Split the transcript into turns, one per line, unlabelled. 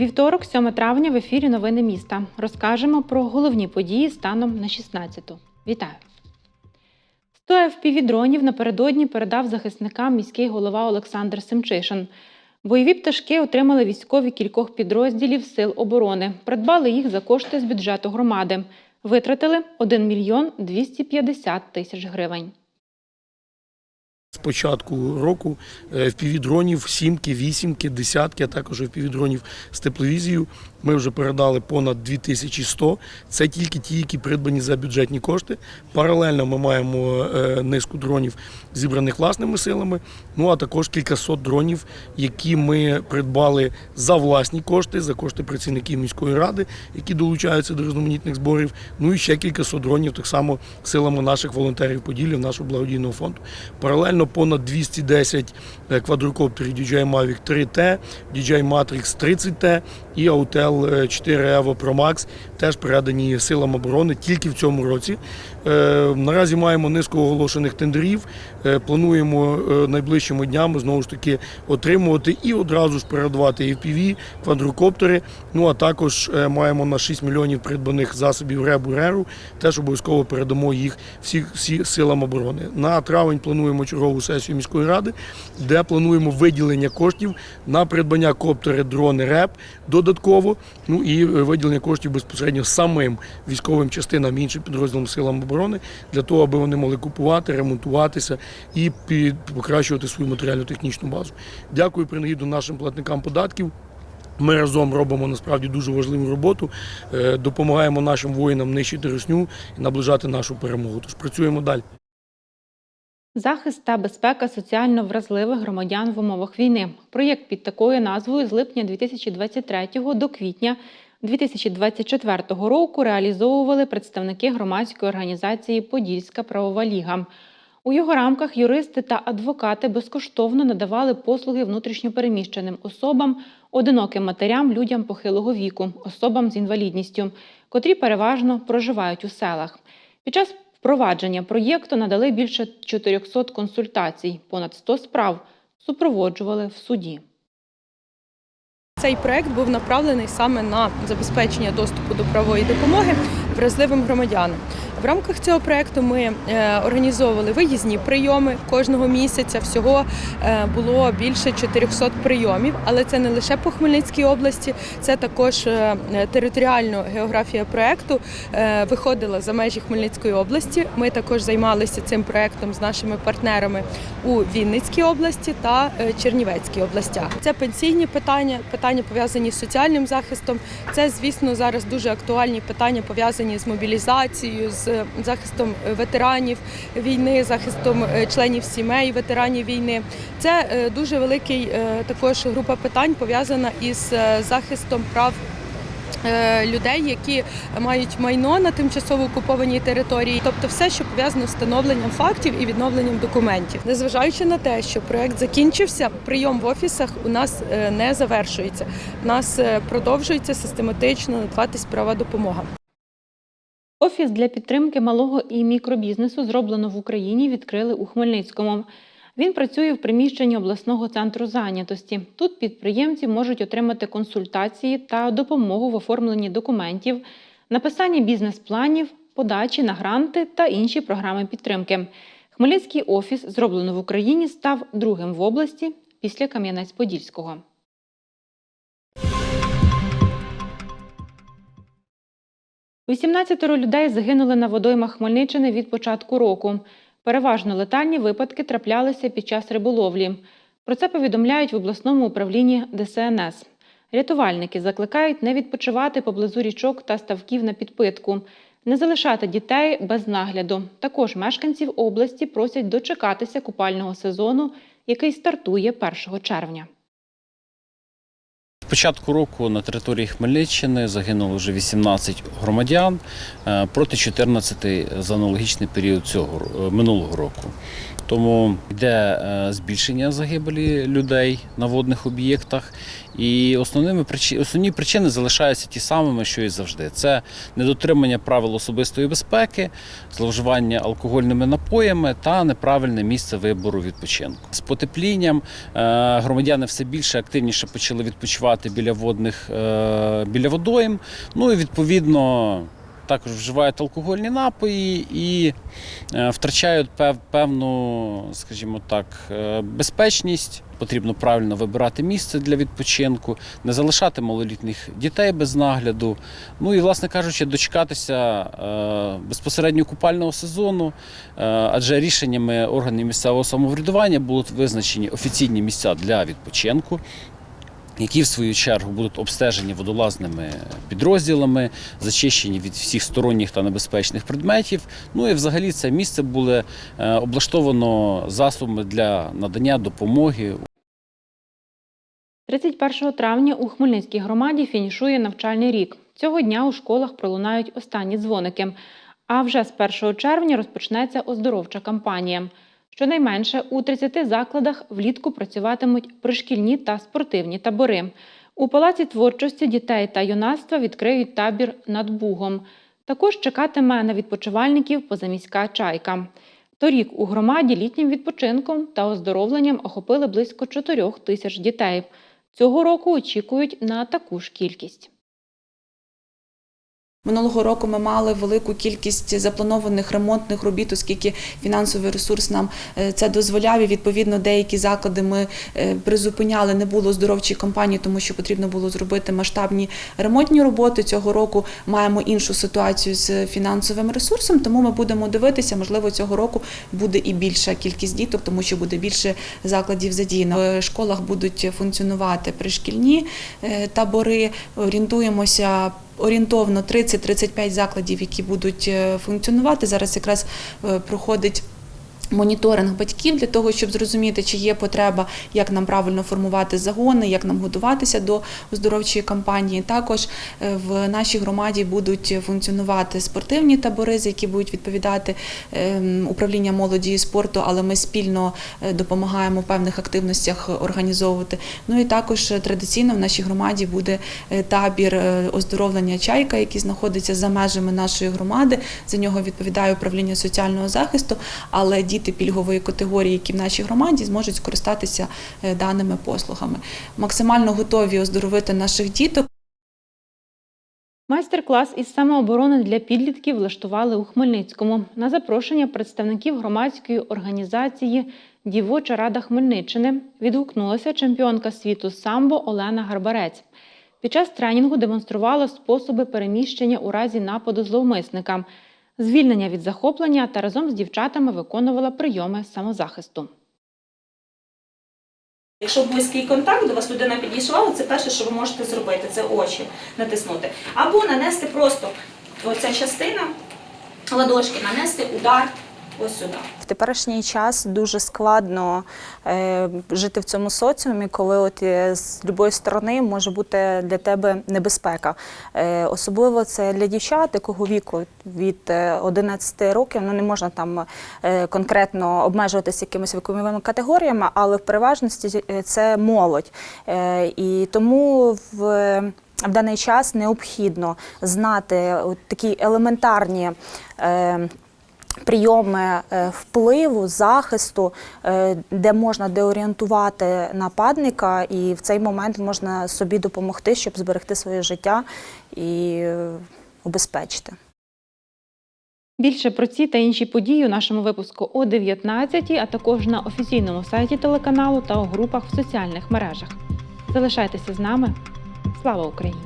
Вівторок, 7 травня, в ефірі Новини міста. Розкажемо про головні події станом на 16-ту. Вітаю! 100 FPV-дронів напередодні передав захисникам міський голова Олександр Семчишин. Бойові пташки отримали військові кількох підрозділів Сил оборони. Придбали їх за кошти з бюджету громади. Витратили 1 мільйон 250 тисяч гривень.
З початку року е, впівдронів сімки, вісімки, десятки, а також впівдронів з тепловізією. Ми вже передали понад 2100. Це тільки ті, які придбані за бюджетні кошти. Паралельно ми маємо е, низку дронів, зібраних власними силами. Ну а також кількасот дронів, які ми придбали за власні кошти, за кошти працівників міської ради, які долучаються до різноманітних зборів. Ну і ще кількасот дронів, так само силами наших волонтерів Поділля, нашого благодійного фонду. Паралельно понад 210 е, квадрокоптерів DJI Mavic 3T, DJI Matrix 30T і Autel 4 Evo Pro Max теж передані силам оборони тільки в цьому році. Е, Наразі маємо низку оголошених тендерів. Е, Плануємо е, найближчими днями знову ж таки отримувати і одразу ж передавати FPV, квадрокоптери. Ну а також маємо на 6 мільйонів придбаних засобів РЕБу РЕРу. Теж обов'язково передамо їх всі, всі силам оборони. На травень плануємо чергову сесію міської ради, де плануємо виділення коштів на придбання коптери, дрони РЕП додатково. Ну і е, виділення коштів безпосередньо самим військовим частинам іншим підрозділам силам оборони для того, аби вони могли купувати, ремонтуватися і покращувати свою матеріально-технічну базу. Дякую принагідно нашим платникам податків. Ми разом робимо насправді дуже важливу роботу, е, допомагаємо нашим воїнам нищити русню і наближати нашу перемогу. Тож працюємо далі.
Захист та безпека соціально вразливих громадян в умовах війни. Проєкт під такою назвою з липня 2023 до квітня 2024 року реалізовували представники громадської організації Подільська правова ліга. У його рамках юристи та адвокати безкоштовно надавали послуги внутрішньопереміщеним особам, одиноким матерям, людям похилого віку, особам з інвалідністю, котрі переважно проживають у селах. Під час впровадження проєкту надали більше 400 консультацій, понад 100 справ супроводжували в суді.
Цей проект був направлений саме на забезпечення доступу до правової допомоги вразливим громадянам. В рамках цього проекту ми е, організовували виїзні прийоми кожного місяця. Всього е, було більше 400 прийомів, але це не лише по Хмельницькій області, це також е, територіально географія проекту виходила за межі Хмельницької області. Ми також займалися цим проектом з нашими партнерами у Вінницькій області та Чернівецькій областях. Це пенсійні питання, питання пов'язані з соціальним захистом. Це, звісно, зараз дуже актуальні питання пов'язані з мобілізацією, з захистом ветеранів війни, захистом е, членів сімей ветеранів війни. Це е, дуже великий е, також група питань пов'язана із е, захистом прав. е, Людей, які мають майно на тимчасово окупованій території, тобто все, що пов'язано з встановленням фактів і відновленням документів, незважаючи на те, що проект закінчився, прийом в офісах у нас е, не завершується. У нас е, продовжується систематично надаватись права допомога.
Офіс для підтримки малого і мікробізнесу, зроблено в Україні, відкрили у Хмельницькому. Він працює в приміщенні обласного центру зайнятості. Тут підприємці можуть отримати консультації та допомогу в оформленні документів, написанні бізнес-планів, подачі на гранти та інші програми підтримки. Хмельницький офіс, зроблено в Україні, став другим в області після Кам'янець-Подільського. Вісімнадцятеро людей загинули на водоймах Хмельниччини від початку року. Переважно летальні випадки траплялися під час риболовлі. Про це повідомляють в обласному управлінні ДСНС. Рятувальники закликають не відпочивати поблизу річок та ставків на підпитку, не залишати дітей без нагляду. Також мешканців області просять дочекатися купального сезону, який стартує 1 червня.
Початку року на території Хмельниччини загинуло вже 18 громадян е, проти 14 за аналогічний період цього е, минулого року. Тому йде е, збільшення загибелі людей на водних об'єктах, І основними основні причини залишаються ті самими, що і завжди. Це недотримання правил особистої безпеки, зловживання алкогольними напоями та неправильне місце вибору відпочинку. З потеплінням е, громадяни все більше активніше почали відпочивати біля водних е, біля водойм. Ну і відповідно також вживають алкогольні напої і е, втрачають певну, скажімо так, е, безпечність. Потрібно правильно вибирати місце для відпочинку, не залишати малолітніх дітей без нагляду. Ну і, власне кажучи, дочекатися е, безпосередньо купального сезону, адже рішеннями органів місцевого самоврядування будуть визначені офіційні місця для відпочинку які в свою чергу будуть обстежені водолазними підрозділами, зачищені від всіх сторонніх та небезпечних предметів. Ну і взагалі це місце буде е, облаштовано засобами для надання допомоги
31 травня у Хмельницькій громаді фінішує навчальний рік. Цього дня у школах пролунають останні дзвоники. А вже з 1 червня розпочнеться оздоровча кампанія. Щонайменше у 30 закладах влітку працюватимуть пришкільні та спортивні табори. У Палаці творчості дітей та юнацтва відкриють табір над Бугом. Також чекатиме на відпочивальників позаміська чайка. Торік у громаді літнім відпочинком та оздоровленням охопили близько 4 тисяч дітей. Цього року очікують на таку ж кількість.
Минулого року ми мали велику кількість запланованих ремонтних робіт, оскільки фінансовий ресурс нам е, це дозволяв. І відповідно деякі заклади ми е, призупиняли. Не було оздоровчої кампанії, тому що потрібно було зробити масштабні ремонтні роботи. Цього року маємо іншу ситуацію з фінансовим ресурсом, тому ми будемо дивитися. Можливо, цього року буде і більша кількість діток, тому що буде більше закладів задіяно. В школах будуть функціонувати пришкільні е, табори. Орієнтуємося орієнтовно 30-35 закладів, які будуть е, функціонувати. Зараз якраз е, проходить. Моніторинг батьків для того, щоб зрозуміти, чи є потреба, як нам правильно формувати загони, як нам готуватися до оздоровчої кампанії. Також е, в нашій громаді будуть функціонувати спортивні табори, за які будуть відповідати ем, управління молоді і спорту, але ми спільно е, допомагаємо в певних активностях організовувати. Ну і також е, традиційно в нашій громаді буде табір оздоровлення чайка, який знаходиться за межами нашої громади. За нього відповідає управління соціального захисту, але діти пільгової категорії, які в нашій громаді, зможуть скористатися е, даними послугами. Максимально готові оздоровити наших діток.
Майстер-клас із самооборони для підлітків влаштували у Хмельницькому на запрошення представників громадської організації Дівоча рада Хмельниччини відгукнулася чемпіонка світу самбо Олена Гарбарець. Під час тренінгу демонструвала способи переміщення у разі нападу зловмисника, звільнення від захоплення та разом з дівчатами виконувала прийоми самозахисту.
Якщо близький контакт, до вас людина підійшла, це перше, що ви можете зробити, це очі натиснути. Або нанести просто оця частина ладошки, нанести удар ось сюди.
В теперішній час дуже складно е, жити в цьому соціумі, коли от е, з будь-якої сторони може бути для тебе небезпека. Е, особливо це для дівчат, якого віку від е, 11 років ну не можна там е, конкретно обмежуватися якимись віковими категоріями, але в переважності е, це молодь. Е, і тому в в даний час необхідно знати такі елементарні. Е, прийоми е, впливу, захисту, е, де можна деорієнтувати нападника, і в цей момент можна собі допомогти, щоб зберегти своє життя і е, убезпечити.
Більше про ці та інші події у нашому випуску о 19, а також на офіційному сайті телеканалу та у групах в соціальних мережах. Залишайтеся з нами. Слава Україні!